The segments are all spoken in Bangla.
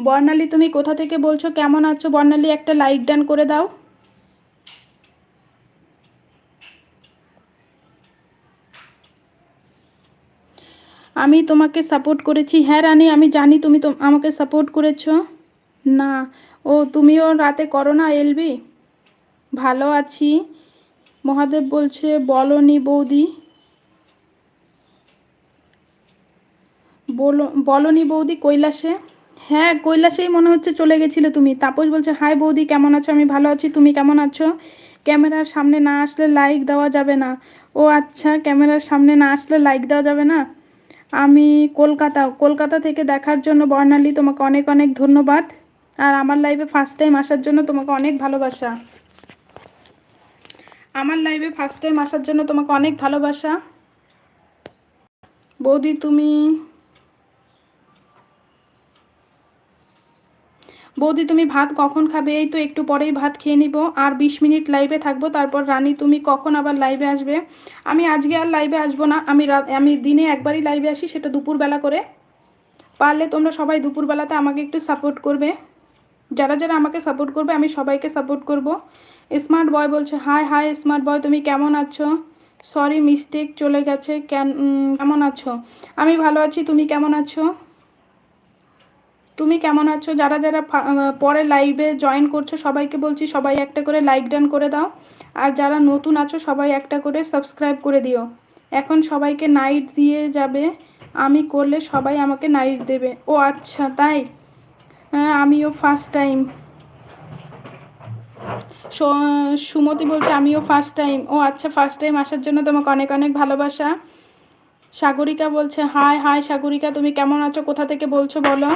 বর্ণালী, তুমি কোথা থেকে বলছো? কেমন আছো? বর্ণালী, একটা লাইক ডান করে দাও। আমি তোমাকে সাপোর্ট করেছি। হ্যাঁ রানী, আমি জানি তুমি তো আমাকে সাপোর্ট করেছ। না, ও, তুমিও রাতে করো না, এলবি? ভালো আছি। মহাদেব বলছে, বলনি বৌদি। বলো, বলনি বৌদি, কৈলাসে? হ্যাঁ কৈলাসেই মনে হচ্ছে চলে গেছিলে তুমি। তাপস বলছে, হাই বৌদি, কেমন আছো? আমি ভালো আছি, তুমি কেমন আছো? ক্যামেরার সামনে না আসলে লাইক দেওয়া যাবে না। ও আচ্ছা ক্যামেরার সামনে না আসলে লাইক দেওয়া যাবে না? আমি কলকাতা কলকাতা থেকে দেখার জন্য বর্ণালী, তোমাকে অনেক অনেক ধন্যবাদ। আর আমার লাইভে ফার্স্ট টাইম আসার জন্য তোমাকে অনেক ভালোবাসা। আমার লাইভে ফার্স্ট টাইম আসার জন্য তোমাকে অনেক ভালোবাসা। বৌদি, তুমি বৌদি, তুমি ভাত কখন খাবে? এই তো একটু পরেই ভাত খেয়ে নিব। আর বিশ মিনিট লাইভে থাকব। তারপর রানী, তুমি কখন আবার লাইভে আসবে? আমি আজকে আর লাইভে আসব না। আমি আমি দিনে একবারই লাইভে আসি, সেটা দুপুরবেলা করে। পারলে তোমরা সবাই দুপুরবেলাতে আমাকে একটু সাপোর্ট করবে। যারা যারা আমাকে সাপোর্ট করবে, আমি সবাইকে সাপোর্ট করব। স্মার্ট বয় বলছে হাই হাই স্মার্ট বয় তুমি কেমন আছো? সরি মিস্টেক চলে গেছে। কেন কেমন আছো? আমি ভালো আছি, তুমি কেমন আছো? তুমি কেমন আছো? যারা যারা পরে লাইভে জয়েন করছ, সবাইকে বলছি সবাই একটা করে লাইক ডান করে দাও। আর যারা নতুন আছো, সবাই একটা করে সাবস্ক্রাইব করে দিও। এখন সবাইকে নাইট দিয়ে যাবে। আমি করলে সবাই আমাকে নাইট দেবে। ও আচ্ছা তাই? হ্যাঁ আমিও ফার্স্ট টাইম সুমতি বলছে, আমিও ফার্স্ট টাইম ও আচ্ছা ফার্স্ট টাইম আসার জন্য তোমাকে অনেক অনেক ভালোবাসা। সাগরিকা বলছে, হাই হাই সাগরিকা, তুমি কেমন আছো? কোথা থেকে বলছো বলো?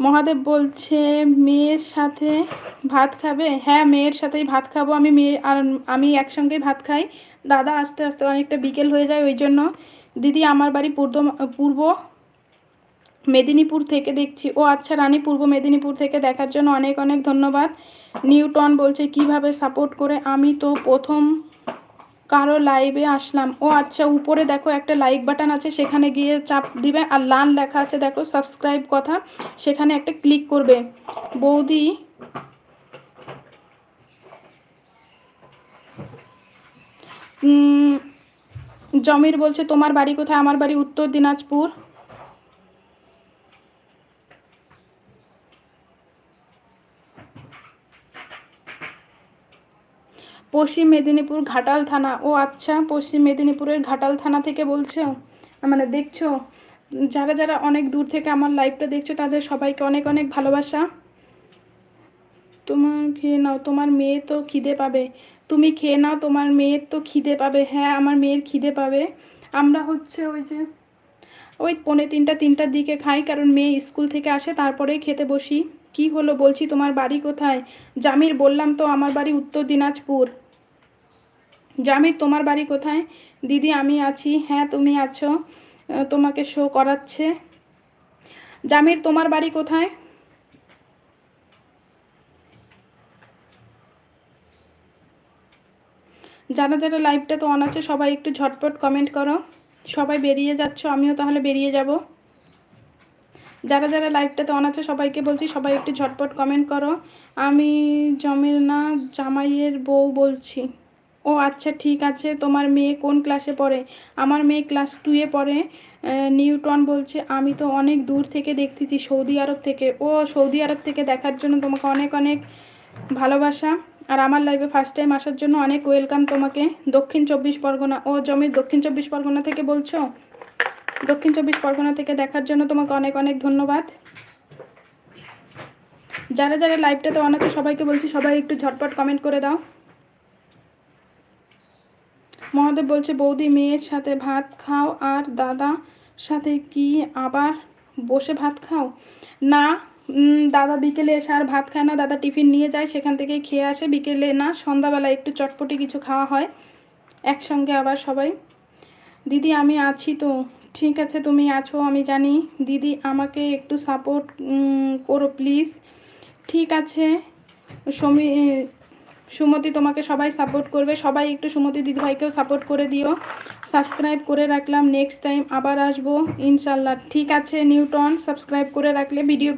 মহাদেব বলছে, মেয়ের সাথে ভাত খাবে? হ্যাঁ মেয়ের সাথেই ভাত খাব। আমি মেয়ে, আর আমি একসঙ্গেই ভাত খাই। দাদা, আস্তে আস্তে অনেকটা বিকেল হয়ে যায় ওই জন্য দিদি আমার বাড়ি পূর্ব পূর্ব মেদিনীপুর থেকে দেখছি। ও আচ্ছা রানী, পূর্ব মেদিনীপুর থেকে দেখার জন্য অনেক অনেক ধন্যবাদ। নিউটন বলছে, কীভাবে সাপোর্ট করে? আমি তো প্রথম কারও লাইভে আসলাম। ও আচ্ছা উপরে দেখো একটা লাইক বাটন আছে, সেখানে গিয়ে চাপ দিবে। আর লাল লেখা আছে, দেখো সাবস্ক্রাইব কথা। সেখানে একটা ক্লিক করবে। বৌদি জমির বলছে, তোমার বাড়ি কোথায়? আমার বাড়ি উত্তর দিনাজপুর। পশ্চিম মেদিনীপুর ঘাটাল থানা। ও আচ্ছা পশ্চিম মেদিনীপুরের ঘাটাল থানা থেকে বলছো? মানে দেখছ? যারা যারা অনেক দূর থেকে আমার লাইভটা দেখছ, তাদের সবাইকে অনেক অনেক ভালোবাসা। তোমার খেয়ে নাও, তোমার মেয়ে তো খিদে পাবে। তুমি খেয়ে নাও, তোমার মেয়ের তো খিদে পাবে। হ্যাঁ আমার মেয়ের খিদে পাবে। আমরা হচ্ছে ওই যে, ওই পৌনে তিনটা, তিনটার দিকে খাই, কারণ মেয়ে স্কুল থেকে আসে, তারপরেই খেতে বসি। কি হলো বলছি, তোমার বাড়ি কোথায়? জামির, বললাম তো, আমার বাড়ি উত্তর দিনাজপুর। জামির, তোমার বাড়ি কোথায়? দিদি, আমি আছি। হ্যাঁ তুমি আছো। তোমাকে শো করাচ্ছে। জামির, তোমার বাড়ি কোথায়? যারা যারা লাইভটা তো অন আছে, সবাই একটু ঝটপট কমেন্ট করো। সবাই বেরিয়ে যাচ্ছ, আমিও তাহলে বেরিয়ে যাব। যারা যারা লাইভটাতে অন আছে, সবাইকে বলছি, সবাই একটু ঝটপট কমেন্ট করো। আমি জমির না, জামাইয়ের বউ বলছি। ও আচ্ছা ঠিক আছে। তোমার মেয়ে কোন ক্লাসে পড়ে? আমার মেয়ে ক্লাস টুয়ে পড়ে। নিউটন বলছে, আমি তো অনেক দূর থেকে দেখতেছি, সৌদি আরব থেকে। ও, সৌদি আরব থেকে দেখার জন্য তোমাকে অনেক অনেক ভালোবাসা। আর আমার লাইফে ফার্স্ট টাইম আসার জন্য অনেক ওয়েলকাম তোমাকে। দক্ষিণ চব্বিশ পরগনা, ও জমির দক্ষিণ চব্বিশ পরগনা থেকে বলছো? দক্ষিণ চব্বিশ পরগনা থেকে দেখার জন্য তোমাকে অনেক অনেক ধন্যবাদ। যারা যারা লাইভটাতে অনেকে সবাইকে বলছি, সবাই একটু ঝটপট কমেন্ট করে দাও। মহাদেব বলছে, বৌদি, মেয়ের সাথে ভাত খাও আর দাদা সাথে কি আবার বসে ভাত খাও? না দাদা বিকেলে এসে আর ভাত খায় না। দাদা টিফিন নিয়ে যায়, সেখান থেকে খেয়ে আসে। বিকেলে না সন্ধ্যাবেলা একটু চটপটি কিছু খাওয়া হয়, একসঙ্গে আবার সবাই। দিদি, আমি আছি তো। ঠিক আছে, তুমি আছো, আমি জানি। দিদি, আমাকে একটু সাপোর্ট করো প্লিজ ঠিক আছে, সমী সুমতি তোমাকে সবাই সাপোর্ট করবে। সবাই একটু সুমতি দিদিভাইকেও সাপোর্ট করে দিও। সাবস্ক্রাইব করে রাখলাম। নেক্সট টাইম আবার আসব। ইনশাল্লাহ। ঠিক আছে নিউটন সাবস্ক্রাইব করে রাখলে ভিডিও